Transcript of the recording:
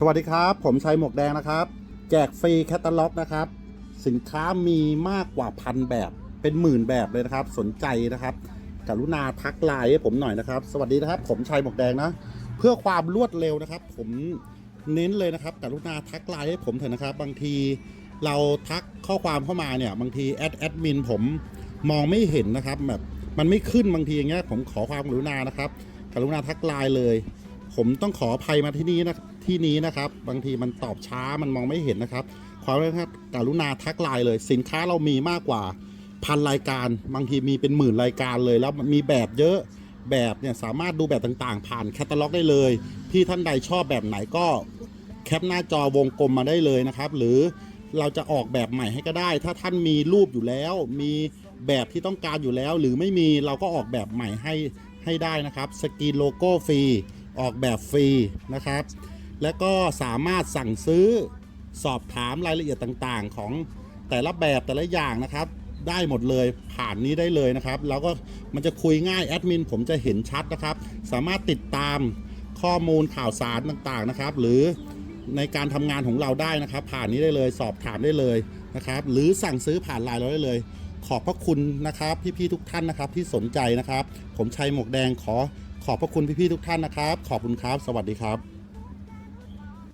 สวัสดีครับ ผมชัยหมวกแดงนะครับ แจกฟรีแคตตาล็อกนะครับ สินค้ามีมากกว่าพันแบบเป็นหมื่นแบบเลยนะครับ สนใจนะครับกรุณาทักไลน์ให้ผมหน่อยนะครับ สวัสดีนะครับ ผมชัยหมวกแดงนะเพื่อความรวดเร็วนะครับ ผมเน้นเลยนะครับกรุณาทักไลน์ให้ผมเถอะนะครับ บางทีเราทักข้อความเข้ามาเนี่ยบางทีแอดแอดมินผมมองไม่เห็นนะครับแบบมันไม่ขึ้นบางทีอย่างเงี้ยผมขอความกรุณานะครับ กรุณาทักไลน์เลย ผมต้องขออภัยมาที่นี้นะที่นี้นะครับ บางทีมันตอบช้ามันมองไม่เห็นนะครับขอนะครับกรุณาทักไลน์เลย สินค้าเรามีมากกว่าพันรายการ บางทีมีเป็นหมื่นรายการเลย แล้วมีแบบเยอะแบบเนี่ยสามารถดูแบบต่างๆ ผ่านแคตตาล็อกได้เลยที่ท่านใดชอบแบบไหนก็แคปหน้าจอวงกลมมาได้เลยนะครับ หรือเราจะออกแบบใหม่ให้ก็ได้ ถ้าท่านมีรูปอยู่แล้ว มีแบบที่ต้องการอยู่แล้ว หรือไม่มีเราก็ออกแบบใหม่ให้ให้ได้นะครับ สกรีนโลโก้ฟรี ออกแบบฟรีนะครับ และก็สามารถสั่งซื้อสอบถามรายละเอียดต่างๆ ของแต่ละแบบแต่ละอย่างนะครับ ได้หมดเลยผ่านนี้ได้เลยนะครับแล้วก็มันจะคุยง่ายแอดมินผมจะเห็นชัดนะครับ สามารถติดตามข้อมูลข่าวสารต่างๆนะครับ หรือในการทำงานของเราได้นะครับ ผ่านนี้ได้เลยสอบถามได้เลยนะครับ หรือสั่งซื้อผ่านไลน์เราได้เลย ขอบพระคุณนะครับ พี่ๆทุกท่านนะครับที่สนใจนะครับ ผมชัยหมวกแดงขอ ขอบพระคุณพี่ๆทุกท่านนะครับ ขอบคุณครับ สวัสดีครับ